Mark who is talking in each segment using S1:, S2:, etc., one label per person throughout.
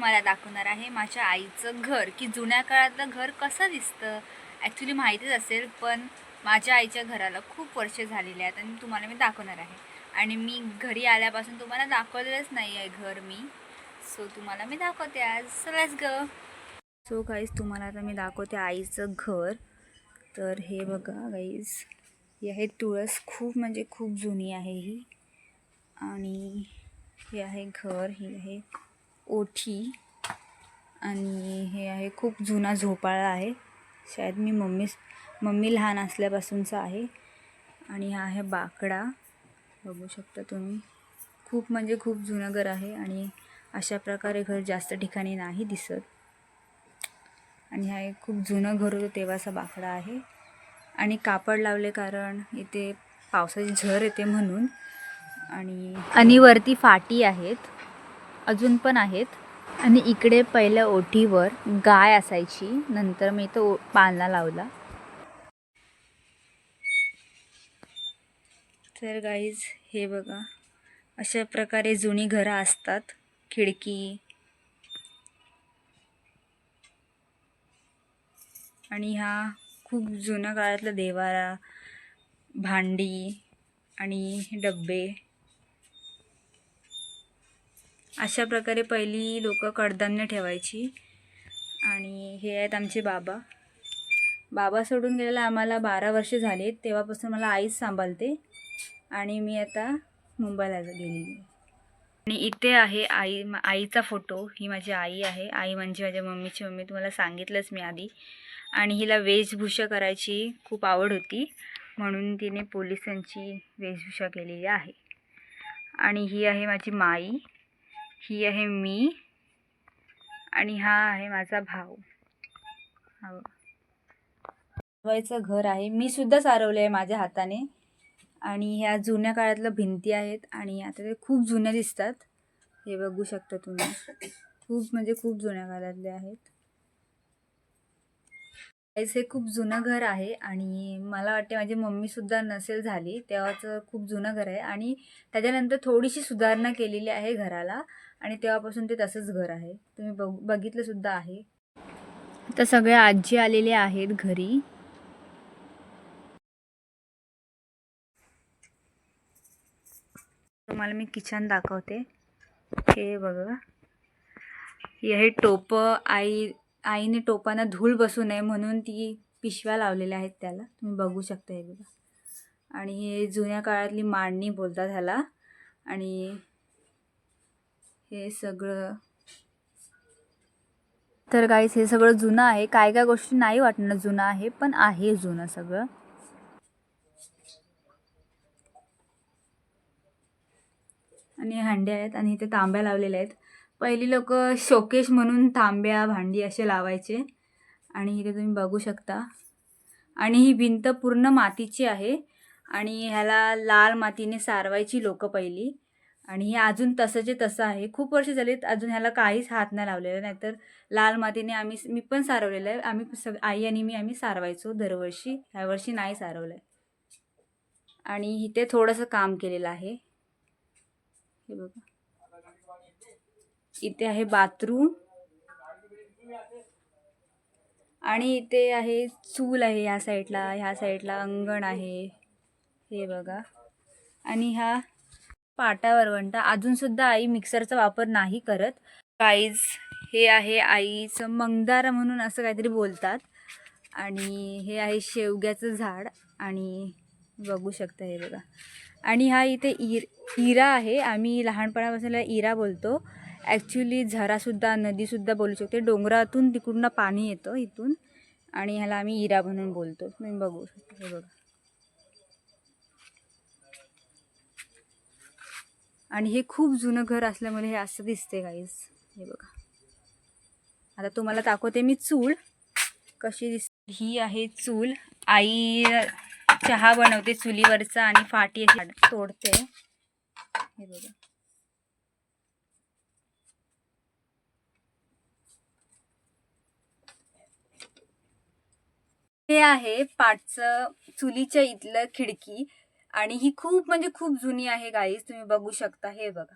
S1: तुम्हाला दाखवणार आहे माझ्या आईचं घर. की जुन्या काळातलं घर कसं दिसतं? ॲक्च्युली माहितीच असेल पण माझ्या आईच्या घराला खूप वर्ष झालेली आहेत आणि तुम्हाला मी दाखवणार आहे. आणि मी घरी आल्यापासून तुम्हाला दाखवलेलंच नाही आहे घर मी. सो तुम्हाला मी दाखवते आज. सो ग सो गाईज तुम्हाला आता मी दाखवते आईचं घर. तर हे बघा गाईज ही आहे तुळस खूप म्हणजे खूप जुनी आहे ही. आणि हे आहे घर हे आहे ओठी आणि हे आहे खूप जुना झोपाळा आहे. शायद मी मम्मी मम्मी लहान असल्यापासूनचा आहे. आणि हा आहे बाकडा. बघू शकता तुम्ही. खूप म्हणजे खूप जुनं घर आहे आणि अशा प्रकारे घर जास्त ठिकाणी नाही दिसत. आणि हा एक खूप जुनं घर होतं तेव्हाचा बाकडा आहे. आणि कापड लावले कारण इथे पावसाची झर येते म्हणून. आणि आणि वरती फाटी आहेत. अजून पण आहेत. आणि इकडे पहिल्या ओठीवर गाय असायची. नंतर मी तो पालना लावला. तर गाईज हे बघा. अशा प्रकारे जुनी घरं असतात. खिडकी. आणि हा खूप जुन्या काळातला देवारा. भांडी. आणि डब्बे. अशा प्रकारे पहिली लोक कडधान्य ठेवायची. आणि हे आहेत आमचे बाबा. बाबा सोडून गेलेला आम्हाला बारा वर्षे झालेत. तेव्हापासून मला आईच सांभाळते. आणि मी आता मुंबईला गेलेली आणि इथे आहे आई आईचा फोटो. ही माझी आई आहे. आई म्हणजे माझ्या मम्मीची मम्मी. तुम्हाला सांगितलंच मी आधी. आणि हिला वेशभूषा करायची खूप आवड होती. म्हणून तिने पोलिसांची वेशभूषा केलेली आहे. आणि ही आहे माझी माई. ही आहे मी आणि हा आहे माझा भाऊ. हा सारवायचं घर आहे. मी सुद्धा सारवलं आहे माझ्या हाताने. आणि ह्या जुन्या काळातल्या भिंती आहेत आणि आता ते खूप जुन्या दिसतात. हे बघू शकता तुम्ही. खूप म्हणजे खूप जुन्या काळातले आहेत. हे खूप जुनं घर आहे आणि मला वाटते माझी मम्मीसुद्धा नसेल झाली. तेव्हाचं खूप जुनं घर आहे. आणि त्याच्यानंतर थोडीशी सुधारणा केलेली आहे घराला. आणि तेव्हापासून ते तसंच घर आहे. तुम्ही बघ बघितलं सुद्धा आहे. तर सगळ्या आजी आलेले आहेत घरी. तुम्हाला मी किचन दाखवते. हे बघा. हे टोपं आई आईने टोपांना धूळ बसू नये म्हणून ती पिशव्या लावलेल्या आहेत त्याला. तुम्ही बघू शकता हे बघा. आणि हे जुन्या काळातली मांडणी बोलतात ह्याला. आणि हे सगळं. तर गाईस हे सगळं जुनं आहे. काय काय गोष्टी नाही वाटणं जुनं आहे पण आहे जुनं सगळं. आणि हांडे आहेत आणि इथे तांब्या लावलेल्या आहेत. पहिली लोक शोकेश म्हणून तांब्या भांडी असे लावायचे. आणि इथे तुम्ही बघू शकता. आणि ही भिंत पूर्ण मातीची आहे. आणि ह्याला लाल मातीने सारवायची लोक पहिली. आणि हे अजून तसंचे तसं आहे खूप वर्ष झालीत अजून ह्याला काहीच हात नाही लावलेला नाहीतर लाल मातीने आम्ही मी पण सारवलेलं आहे. आम्ही सग आई आणि मी आम्ही सारवायचो दरवर्षी ह्या वर्षी नाही सारवलं आहे. आणि इथे थोडंसं काम केलेलं आहे. हे बघा. इथे आहे बाथरूम. आणि इथे आहे चूल आहे ह्या साईडला ह्या साईडला अंगण आहे. हे बघा. आणि हा पाटा वरवंटा अजूनसुद्धा आई मिक्सरचा वापर नाही करत. काहीच हे आहे आईचं मंगदार म्हणून असं काहीतरी बोलतात. आणि हे आहे शेवग्याचं झाड. आणि बघू शकता हे बघा. आणि हा इथे इर इरा आहे. आम्ही लहानपणापासून इरा बोलतो. ॲक्च्युली झरासुद्धा नदीसुद्धा बोलू शकते. डोंगरातून तिकडून पाणी येतं इथून. आणि ह्याला आम्ही इरा म्हणून बोलतो. तुम्ही बघू शकता हे बघा. आणि हे खूप जुनं घर असल्यामुळे हे असं दिसते गाईज हे बघा. आता तुम्हाला दाखवते मी चूल. कशी दिस ही आहे चूल. आई चहा बनवते चुलीवरचा आणि फाटी अशी तोडते. हे बघा. हे आहे पाटचं चुलीच्या इथलं खिडकी. आणि ही खूप म्हणजे खूप जुनी आहे गाईज तुम्ही बघू शकता हे बघा.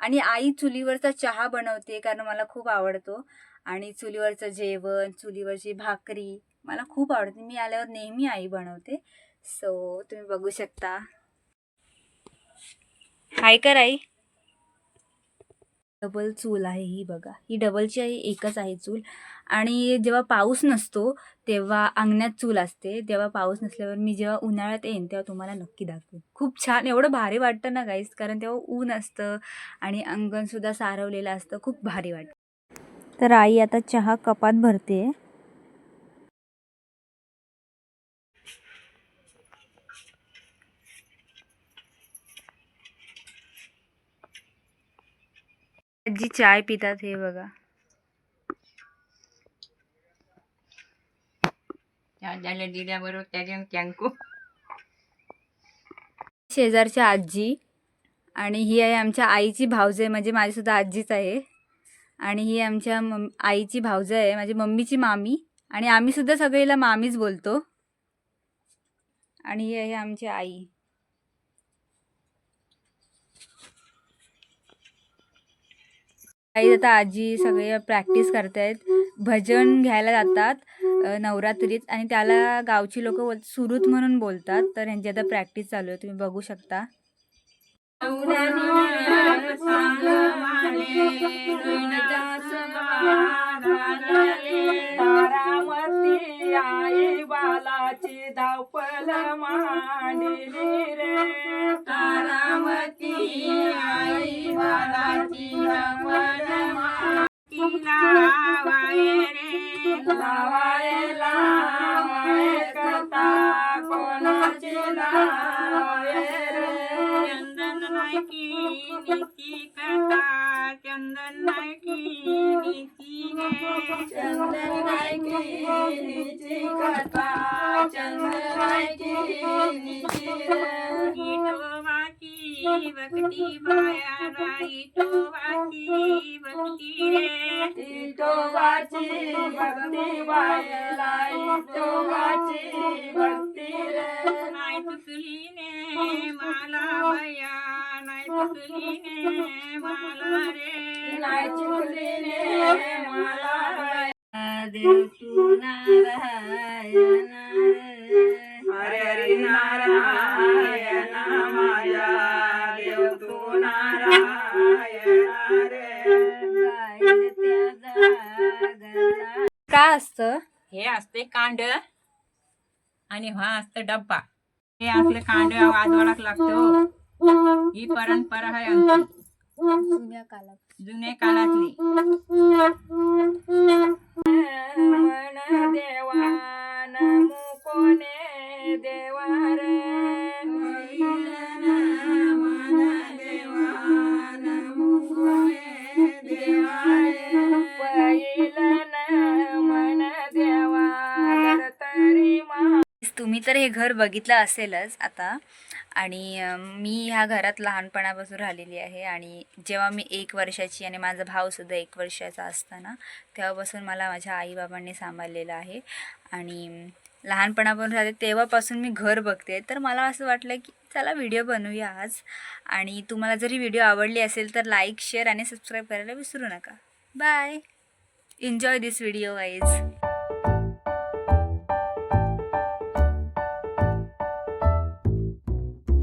S1: आणि आई चुलीवरचा चहा बनवते कारण मला खूप आवडतो. आणि चुलीवरचं जेवण चुलीवरची भाकरी मला खूप आवडते. मी आल्यावर नेहमी आई बनवते. सो तुम्ही बघू शकता. हाय कर आई. डबल चूल आहे ही बघा. ही डबलची आहे एकच आहे चूल. आणि जेव्हा पाऊस नसतो तेव्हा अंगणात चूल असते. तेव्हा पाऊस नसल्यावर मी जेव्हा उन्हाळ्यात येईन तेव्हा तुम्हाला नक्की दाखवेन. खूप छान एवढं भारी वाटतं ना गाईस कारण तेव्हा ऊन असतं आणि अंगणसुद्धा सारवलेलं असतं. खूप भारी वाटतं. तर आई आता चहा कपात भरते जी चाय पितात हे बघा.
S2: झालं दिल्याबरोबर त्याच्या टँकू
S1: शेजारच्या आजी आणि ही आहे आमच्या आईची भावजय म्हणजे माझीसुद्धा आजीच आहे. आणि ही आमच्या मम आईची भावजय आहे माझी मम्मीची मामी आणि आम्हीसुद्धा सगळीला मामीच बोलतो. आणि ही आहे आमची आई. आई आता आजी सगळे प्रॅक्टिस करतायत. भजन घ्यायला जातात नवरात्रीत आणि त्याला गावची लोक बोल सुरुत म्हणून बोलतात. तर यांची आता प्रॅक्टिस चालू आहे. तुम्ही बघू शकता.
S2: आई बालाची धावपल मांडली रे. तारामती आई बालाची धावपल लावाय रे. लावाय लावाय कथा कोणाची लावाय रे? चंदन नीती रे चंदन नायकी नीती कथा चंदन रे इटोबाची भक्ती बाया इटोबाची भक्ती रे इटोबाची भक्ती रे देव तू नारायण हरे नारायण माया देव तू नारायण
S1: काय असतं?
S2: हे असते कांड आणि हा असतं डब्बा. हे असले कांड वाजवायला लागतो हो. ही परंपरा आहे आमची.
S1: जुन्या काळात.
S2: जुने काळातली. मन देवा नमो कोणे देवा रे मन देवा नमो कोणे देवा रे पहिलं मन देवा तरी मा
S1: तुम्ही तर हे घर बघितलं असेलच आता. आणि मी ह्या घरात लहानपणापासून राहिलेली आहे आणि जेव्हा मी एक वर्षाची आणि माझा भाऊसुद्धा एक वर्षाचा असताना तेव्हापासून मला माझ्या आईबाबांनी सांभाळलेलं आहे. आणि लहानपणापासून राहते तेव्हापासून मी घर बघते. तर मला असं वाटलं की चला व्हिडिओ बनवूया आज. आणि तुम्हाला जरी व्हिडिओ आवडली असेल तर लाईक शेअर आणि सबस्क्राईब करायला विसरू नका. Bye. Enjoy this video wise